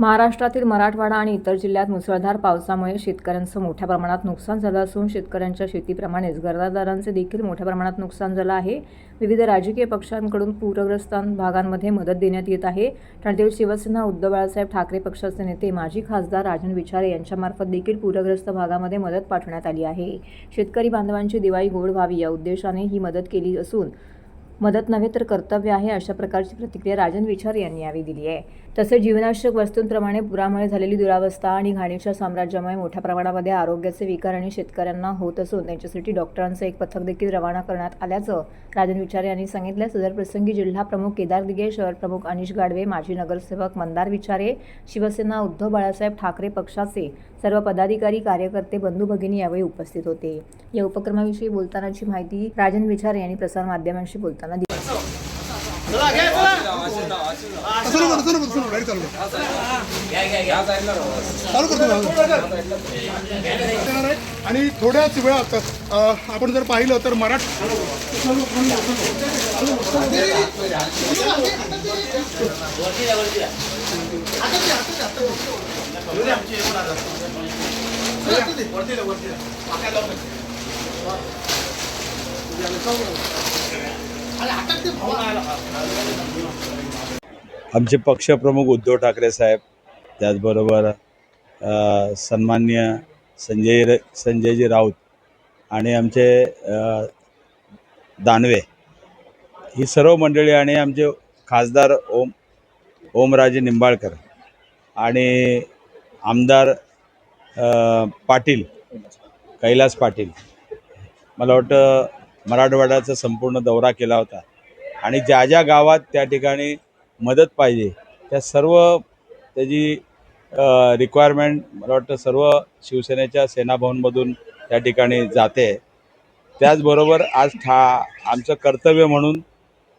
महाराष्ट्रातील मराठवाडा आणि इतर जिल्ह्यात मुसळधार पावसामुळे शेतकऱ्यांचं मोठ्या प्रमाणात नुकसान झालं असून शेतकऱ्यांच्या शेतीप्रमाणेच घरदारांचे देखील मोठ्या प्रमाणात नुकसान झालं आहे. विविध राजकीय पक्षांकडून पूरग्रस्त भागांमध्ये मदत देण्यात येत आहे. ठाण्यातील शिवसेना उद्धव बाळासाहेब ठाकरे पक्षाचे नेते माजी खासदार राजन विचारे यांच्यामार्फत देखील पूरग्रस्त भागामध्ये मदत पाठवण्यात आली आहे. शेतकरी बांधवांची दिवाळी गोड व्हावी या उद्देशाने ही मदत केली असून मदत नव्हे तर कर्तव्य आहे अशा प्रकारची प्रतिक्रिया राजन विचार यांनी यावेळी दिली आहे. तसेच जीवनावश्यक वस्तूंप्रमाणे पुरामुळे झालेली दुरावस्था आणि घाणीच्या साम्राज्यामुळे मोठ्या प्रमाणामध्ये आरोग्याचे विकार आणि शेतकऱ्यांना होत असून त्यांच्यासाठी डॉक्टरांचं एक पथक देखील रवाना करण्यात आल्याचं राजन विचार यांनी सांगितलं. सदर प्रसंगी जिल्हा प्रमुख केदार दिगे शहर प्रमुख अनिश गाडवे माजी नगरसेवक मंदार विचारे शिवसेना उद्धव बाळासाहेब ठाकरे पक्षाचे सर्व पदाधिकारी कार्यकर्ते बंधू भगिनी यावेळी उपस्थित होते. या उपक्रमाविषयी बोलतानाची माहिती राजन विचारे यांनी प्रसारमाध्यमांशी बोलताना दिली. असं कर असं कर असं नको गाडी चालू कर. चालू करतो आणि थोड्याच वेळात आपण जर पाहिलं तर मराठी आमचे पक्षप्रमुख उद्धव ठाकरे साहेब त्याचबरोबर सन्मान्य संजय संजयजी राऊत आणि आमचे दानवे. ही सर्व मंडळी आणि आमचे खासदार ओम ओमराजे निंबाळकर आणि आमदार पाटील कैलास पाटील. मला वाटतं मराठवाड्याचा संपूर्ण दौरा केला होता. आणि ज्या ज्या गावात त्या ठिकाणी मदत पाहिजे. त्या सर्व त्याची रिक्वायरमेंट मला वाटतं सर्व शिवसेनेच्या सेनाभवनमधून त्या ठिकाणी जाते. त्याचबरोबर आज ठा आमचं कर्तव्य म्हणून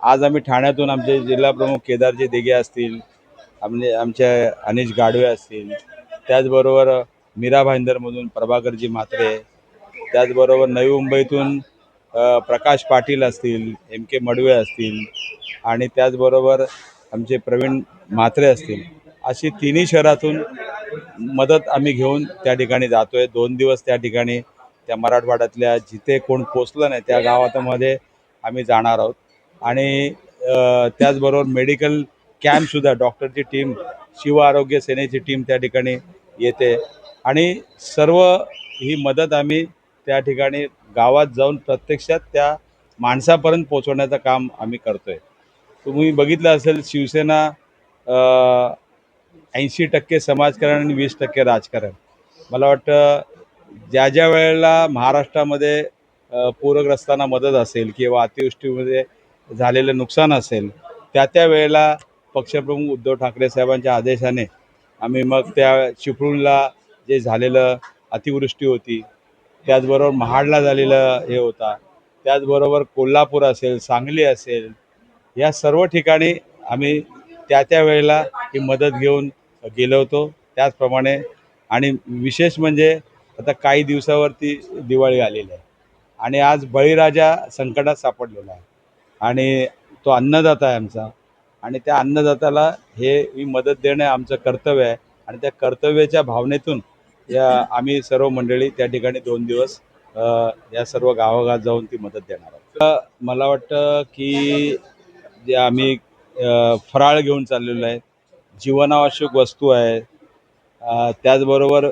आज आम्ही ठाण्यातून आमचे जिल्हाप्रमुख केदारजी दिघे असतील आमचे आमचे अनिश गाडवे असतील त्याचबरोबर मीरा भाईंदरमधून प्रभाकरजी म्हात्रे त्याचबरोबर नवी मुंबईतून प्रकाश पाटील असतील एम के मडवे असतील आणि त्याचबरोबर आमचे प्रवीण म्हात्रे असतील अशी तिन्ही शहरातून मदत आम्ही घेऊन त्या ठिकाणी जातो आहे दोन दिवस त्या ठिकाणी त्या मराठवाड्यातल्या जिथे कोण पोचलं नाही त्या गावामध्ये आम्ही जाणार आहोत. आणि त्याचबरोबर मेडिकल कॅम्पसुद्धा डॉक्टरची टीम शिव आरोग्य सेनेची टीम त्या ठिकाणी येते. आणि सर्व ही मदत आम्ही त्या ठिकाणी गावात जाऊन प्रत्यक्षात त्या माणसापर्यंत पोचवण्याचं काम आम्ही करतोय. तुम्ही बघितलं असेल शिवसेना ऐंशी टक्के समाजकारण आणि वीस टक्के राजकारण. मला वाटतं ज्या ज्या वेळेला महाराष्ट्रामध्ये पूरग्रस्तांना मदत असेल किंवा अतिवृष्टीमध्ये झालेलं नुकसान असेल त्या त्या वेळेला पक्षप्रमुख उद्धव ठाकरे साहेबांच्या आदेशाने आम्ही मग त्या चिपळूणला जे झालेलं अतिवृष्टी होती त्याचबरोबर महाडला झालेलं हे होता त्याचबरोबर कोल्हापूर असेल सांगली असेल या सर्व ठिकाणी आम्ही त्या त्या वेळेला ही मदत घेऊन गेलो होतो. त्याचप्रमाणे आणि विशेष म्हणजे आता काही दिवसावरती दिवाळी आलेली आहे. आणि आज बळीराजा संकटात सापडलेला आहे. आणि तो अन्नदाता आहे आमचा. आणि त्या अन्नदात्याला हे ही मदत देणं आमचं कर्तव्य आहे. आणि त्या कर्तव्याच्या भावनेतून या आम्ही सर्व मंडळी त्या ठिकाणी दोन दिवस या सर्व गावागावात जाऊन ती मदत देणार आहोत. मला वाटतं की जे आम्ही फराळ घेऊन चाललेलो आहे. जीवनावश्यक वस्तू आहे त्याचबरोबर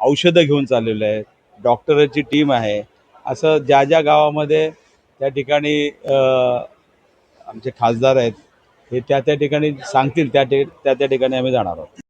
औषधं घेऊन चाललेलं आहे. डॉक्टरची टीम आहे. असं ज्या ज्या गावामध्ये त्या ठिकाणी आमचे खासदार आहेत हे त्या त्या ठिकाणी सांगतील त्या ठि त्या त्या ठिकाणी आम्ही जाणार आहोत.